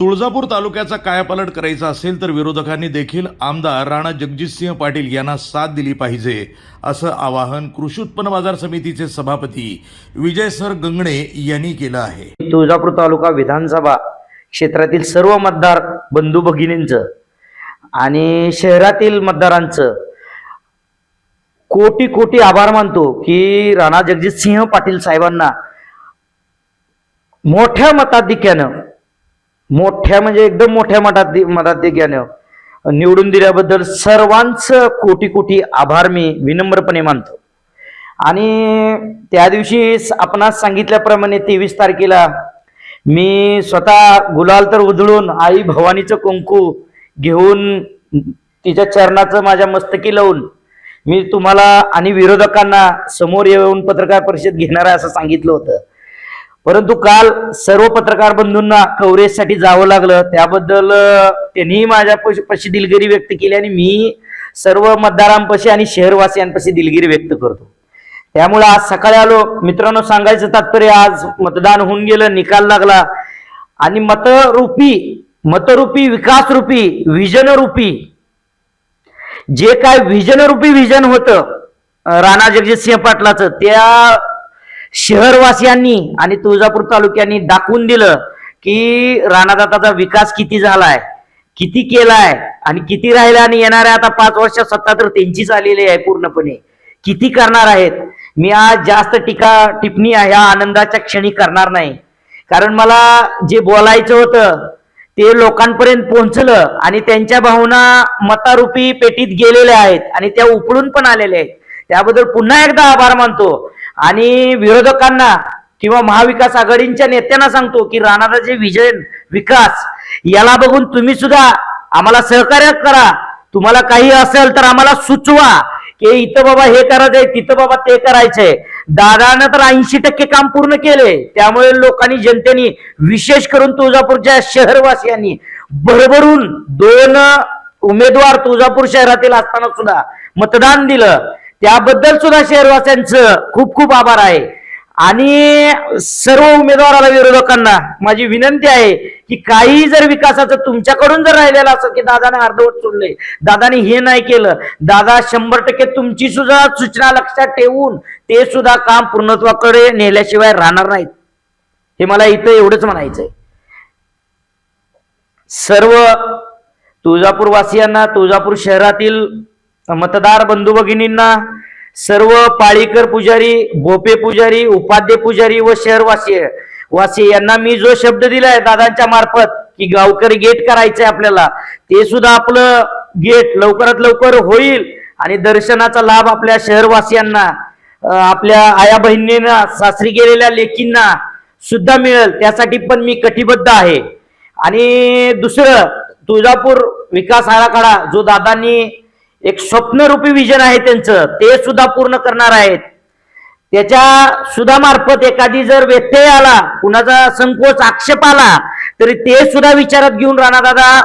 तुळजापूर तालुक्याचा कायापालट करायचा असेल तर विरोधकांनी देखील आमदार राणा जगजितसिंह पाटील यांना साथ दिली पाहिजे असं आवाहन कृषी उत्पन्न बाजार समितीचे सभापती विजय सर गंगणे यांनी केलं आहे. तुळजापूर तालुका विधानसभा क्षेत्रातील सर्व मतदार बंधू भगिनींचं आणि शहरातील मतदारांचं कोटी कोटी आभार मानतो की राणा जगजितसिंह पाटील साहेबांना मोठ्या मताधिक्यानं मोठ्या म्हणजे एकदम मोठ्या मठात मतात मताधिक्यानं निवडून दिल्याबद्दल सर्वांचं कोटी कोटी आभार मी विनम्रपणे मानतो. आणि त्या दिवशी आपणास सांगितल्याप्रमाणे तेवीस तारखेला मी स्वतः गुलाल तर उधळून आई भवानीचं कुंकू घेऊन तिच्या चरणाचं माझ्या मस्तकी लावून मी तुम्हाला आणि विरोधकांना समोर येऊन पत्रकार परिषद घेणार आहे असं सांगितलं होतं. परंतु काल सर्व पत्रकार बंधूंना कव्हरेजसाठी जावं लागलं. त्याबद्दल त्यांनी त्यांनीही माझ्या पशी दिलगिरी व्यक्त केली आणि मी सर्व मतदारांपाशी आणि शहरवासियांपाशी दिलगिरी व्यक्त करतो. त्यामुळे आज सकाळी आलो. मित्रांनो सांगायचं तात्पर्य आज मतदान होऊन गेलं निकाल लागला. आणि मतरूपी मतरूपी विकासरूपी विजनरूपी जे काय विजनरूपी विजन होतं राणा जगजितसिंह पाटलाचं त्या शहरवासियांनी आणि तुळजापूर तालुक्यांनी दाखवून दिलं की राणादाताचा विकास किती झालाय किती केलाय आणि किती राहिला आणि येणाऱ्या आता पाच वर्ष सत्ता तर त्यांचीच आलेली आहे पूर्णपणे. किती करणार आहेत? मी आज जास्त टीका टिप्पणी ह्या आनंदाच्या क्षणी करणार नाही. कारण मला जे बोलायचं होतं ते लोकांपर्यंत पोहोचलं आणि त्यांच्या भावना मतारूपी पेटीत गेलेल्या आहेत आणि त्या उपळून पण आलेल्या आहेत. त्याबद्दल पुन्हा एकदा आभार मानतो. आणि विरोधकांना किंवा महाविकास आघाडींच्या नेत्यांना सांगतो की राणाचा जे विजन विकास याला बघून तुम्ही सुद्धा आम्हाला सहकार्य करा. तुम्हाला काही असेल तर आम्हाला सुचवा की इथं बाबा हे करायचंय तिथं बाबा ते करायचंय. दादानं तर ऐंशी टक्के काम पूर्ण केले. त्यामुळे लोकांनी जनतेने विशेष करून तुळजापूरच्या शहरवासियांनी भरभरून दोन उमेदवार तुळजापूर शहरातील असताना सुद्धा मतदान दिलं. त्याबद्दल सुद्धा शहरवासियांचं खूप खूप आभार आहे. आणि सर्व उमेदवाराला विरोधकांना माझी विनंती आहे की काही जर विकासाचं तुमच्याकडून जर राहिलेलं असं की दादाने अर्धवट सोडले दादाने हे नाही केलं दादा शंभर टक्के तुमची सुद्धा सूचना लक्षात ठेवून ते सुद्धा काम पूर्णत्वाकडे नेल्याशिवाय राहणार नाहीत. हे मला इथं एवढंच म्हणायचंय. सर्व तुळजापूरवासियांना तुळजापूर शहरातील मतदार बंधू भगिनींना सर्व पाळीकर पुजारी भोपे पुजारी उपाध्ये पुजारी व शहरवासी वासी यांना मी जो शब्द दिलाय दादांच्या मार्फत की गावकरी गेट करायचंय आपल्याला ते सुद्धा आपलं गेट लवकरात लवकर होईल आणि दर्शनाचा लाभ आपल्या शहरवासियांना आपल्या आया बहिणींना सासरी गेलेल्या लेकींना सुद्धा मिळेल. त्यासाठी पण मी कटिबद्ध आहे. आणि दुसरं तुळजापूर विकास आराखडा जो दादांनी एक स्वप्नरूपी विजन आहे त्यांचं. ते सुद्धा पूर्ण करणार आहेत. त्याच्या सुद्धा मार्फत एखादी जर व्यत्यय आला कुणाचा संकोच आक्षेप आला तरी ते सुद्धा विचारात घेऊन राणा दादा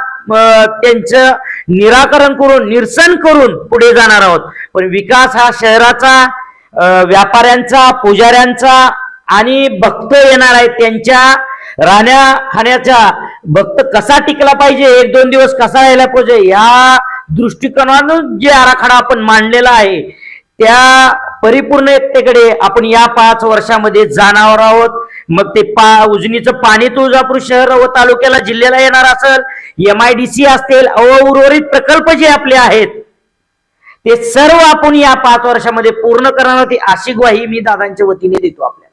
त्यांचं निराकरण करून निरसन करून पुढे जाणार आहोत. पण विकास हा शहराचा व्यापाऱ्यांचा पुजाऱ्यांचा आणि भक्त येणार आहेत त्यांच्या राहण्या खाण्याचा भक्त कसा टिकला पाहिजे? एक दोन दिवस कसा यायला पाहिजे? या दृष्टिकोनानं जे आराखडा आपण मांडलेला आहे त्या परिपूर्णतेकडे आपण या पाच वर्षामध्ये जाणार आहोत. मग ते पा उजनीचं पाणी तुळजापूर शहर व तालुक्याला जिल्ह्याला येणार असेल एम आय डी सी असतील अवउर्वरित प्रकल्प जे आपले आहेत ते सर्व आपण या पाच वर्षामध्ये पूर्ण करणार ती अशी ग्वाही मी दादांच्या वतीने देतो आपल्याला.